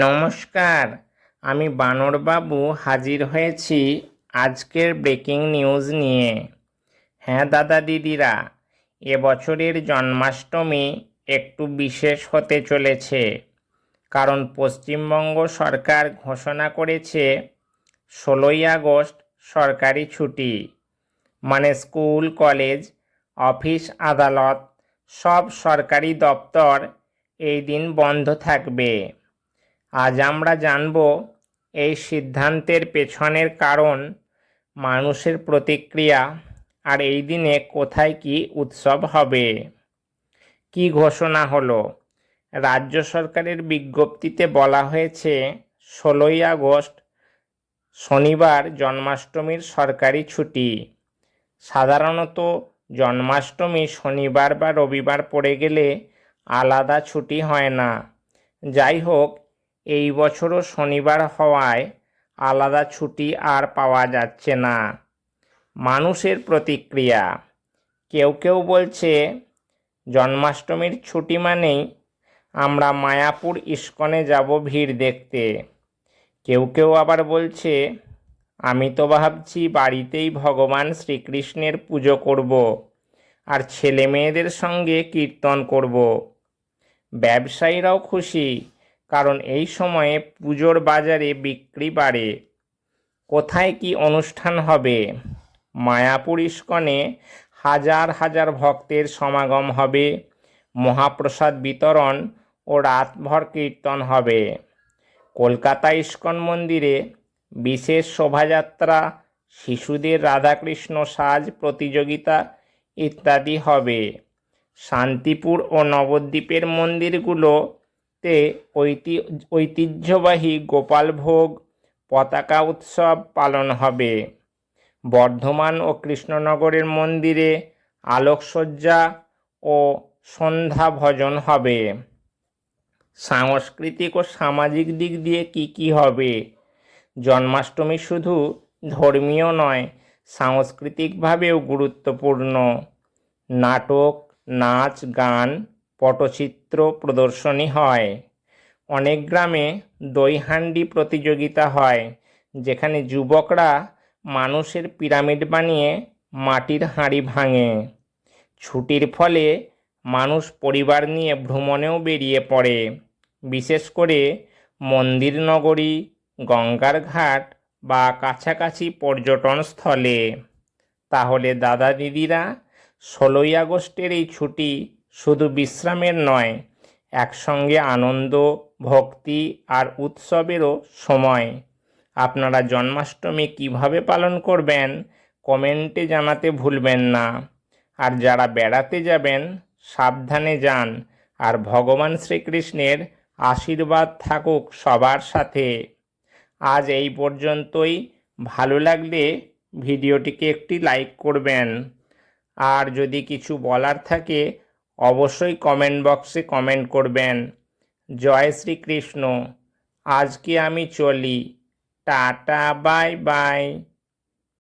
নমস্কার, আমি বানরবাবু হাজির হয়েছি আজকের ব্রেকিং নিউজ নিয়ে। হ্যাঁ দাদা দিদিরা এবছরের জন্মাষ্টমী একটু বিশেষ হতে চলেছে, কারণ পশ্চিমবঙ্গ সরকার ঘোষণা করেছে ষোলোই আগস্ট সরকারি ছুটি। মানে স্কুল, কলেজ, অফিস, আদালত সব সরকারি দপ্তর এই দিন বন্ধ থাকবে। আজ আমরা জানব এই সিদ্ধান্তের পেছনের কারণ, মানুষের প্রতিক্রিয়া আর এই দিনে কোথায় কি উৎসব হবে। কি ঘোষণা হলো? রাজ্য সরকারের বিজ্ঞপ্তিতে বলা হয়েছে, ষোলোই আগস্ট শনিবার জন্মাষ্টমীর সরকারি ছুটি। সাধারণত জন্মাষ্টমী শনিবার বা রবিবার পড়ে গেলে আলাদা ছুটি হয় না। যাই হোক এই বছরও শনিবার হওয়ায় আলাদা ছুটি আর পাওয়া যাচ্ছে না। মানুষের প্রতিক্রিয়া। কেউ কেউ বলছে, জন্মাষ্টমীর ছুটি মানেই আমরা মায়াপুর ইস্কনে যাব ভিড় দেখতে। কেউ কেউ আবার বলছে, আমি তো ভাবছি বাড়িতেই ভগবান শ্রীকৃষ্ণের পুজো করব আর ছেলে মেয়েদের সঙ্গে কীর্তন করব। ব্যবসায়ীরাও খুশি কারণ এই সময়ে পুজোর বাজারে বিক্রি বাড়ে। কোথায় কি অনুষ্ঠান হবে? মায়াপুর ইস্কনে হাজার হাজার ভক্তের সমাগম হবে। মহাপ্রসাদ বিতরণ ও রাতভর কীর্তন হবে। কলকাতা ইস্কন মন্দিরে বিশেষ শোভাযাত্রা, শিশুদের রাধাকৃষ্ণ সাজ প্রতিযোগিতা ইত্যাদি হবে। শান্তিপুর ও নবদ্বীপের মন্দিরগুলোতে ঐতি, ঐতিহ্যবাহী গোপালভোগ পতাকা উৎসব পালন হবে। বর্ধমান ও কৃষ্ণনগরের মন্দিরে আলোকসজ্জা ও সন্ধ্যা ভজন হবে। সাংস্কৃতিক ও সামাজিক দিক দিয়ে কি কি হবে? জন্মাষ্টমী শুধু ধর্মীয় নয়, সাংস্কৃতিকভাবেও গুরুত্বপূর্ণ। নাটক, নাচ, গান পটচিত্র প্রদর্শনী হয়। অনেক গ্রামে দইহান্ডি প্রতিযোগিতা হয়, যেখানে যুবকরা মানুষের পিরামিড বানিয়ে মাটির হাঁড়ি ভাঙে। ছুটির ফলে মানুষ পরিবার নিয়ে ভ্রমণেও বেরিয়ে পড়ে। বিশেষ করে মন্দির নগরী গঙ্গার ঘাট বা কাছাকাছি পর্যটন স্থলে। তাহলে দাদা দিদিরা, ষোলোই আগস্টের এই ছুটি শুধু বিশ্রামের নয়, একসঙ্গে আনন্দ, ভক্তি আর উৎসবেরও সময়। আপনারা জন্মাষ্টমী কীভাবে পালন করবেন, কমেন্টে জানাতে ভুলবেন না। আর যারা বেড়াতে যাবেন, সাবধানে যান আর ভগবান শ্রীকৃষ্ণের আশীর্বাদ থাকুক সবার সাথে। আজ এই পর্যন্তই। ভালো লাগলে ভিডিওটিকে একটি লাইক করবেন। আর যদি কিছু বলার থাকে অবশ্যই কমেন্ট বক্সে কমেন্ট করবেন। জয় শ্রীকৃষ্ণ। আজকে আমি চলি। Tata bye bye